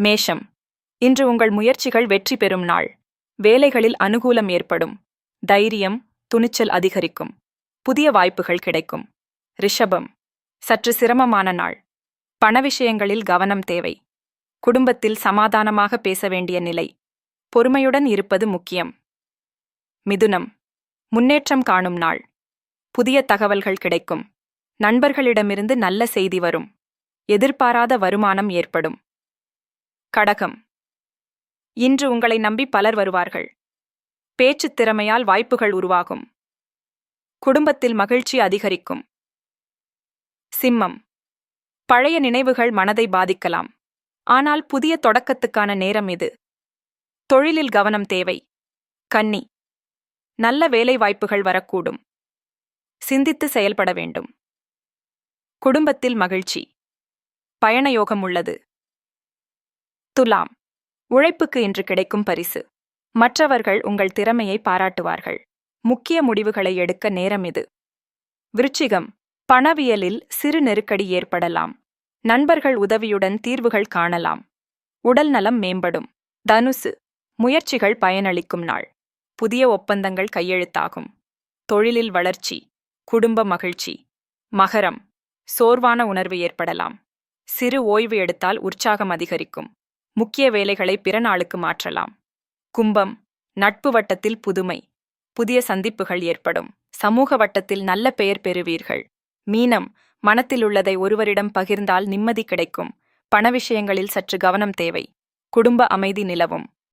மேஷம். இன்று உங்கள் முயற்சிகள் வெற்றி பெறும் நாள். வேலைகளில் அனுகூலம் ஏற்படும். தைரியம் துணிச்சல் அதிகரிக்கும். புதிய வாய்ப்புகள் கிடைக்கும். ரிஷபம். சற்று சிரமமான நாள். பண விஷயங்களில் கவனம் தேவை. குடும்பத்தில் சமாதானமாக பேச வேண்டிய நிலை. பொறுமையுடன் இருப்பது முக்கியம். மிதுனம். முன்னேற்றம் காணும் நாள். புதிய தகவல்கள் கிடைக்கும். நண்பர்களிடமிருந்து நல்ல செய்தி வரும். எதிர்பாராத வருமானம் ஏற்படும். கடகம். இன்று உங்களை நம்பி பலர் வருவார்கள். பேச்சுத் திறமையால் வாய்ப்புகள் உருவாகும். குடும்பத்தில் மகிழ்ச்சி அதிகரிக்கும். சிம்மம். பழைய நினைவுகள் மனதை பாதிக்கலாம். ஆனால் புதிய தொடக்கத்துக்கான நேரம் இது. தொழிலில் கவனம் தேவை. கன்னி. நல்ல வேலை வாய்ப்புகள் வரக்கூடும். சிந்தித்து செயல்பட வேண்டும். குடும்பத்தில் மகிழ்ச்சி. பயணயோகம் உள்ளது. துலாம். உழைப்புக்கு இன்று கிடைக்கும் பரிசு. மற்றவர்கள் உங்கள் திறமையை பாராட்டுவார்கள். முக்கிய முடிவுகளை எடுக்க நேரம் இது. விருச்சிகம். பணவியலில் சிறு நெருக்கடி ஏற்படலாம். நண்பர்கள் உதவியுடன் தீர்வுகள் காணலாம். உடல் நலம் மேம்படும். தனுசு. முயற்சிகள் பயனளிக்கும் நாள். புதிய ஒப்பந்தங்கள் கையெழுத்தாகும். தொழிலில் வளர்ச்சி. குடும்ப மகிழ்ச்சி. மகரம். சோர்வான உணர்வு ஏற்படலாம். சிறு ஓய்வு எடுத்தால் உற்சாகம் அதிகரிக்கும். முக்கிய வேலைகளை பிற நாளுக்கு மாற்றலாம். கும்பம் நட்பு வட்டத்தில் புதுமை புதிய சந்திப்புகள் ஏற்படும். சமூக வட்டத்தில் நல்ல பெயர் பெறுவீர்கள். மீனம் மனத்தில் உள்ளதை ஒருவரிடம் பகிர்ந்தால் நிம்மதி கிடைக்கும். பண விஷயங்களில் சற்று கவனம் தேவை. குடும்ப அமைதி நிலவும்.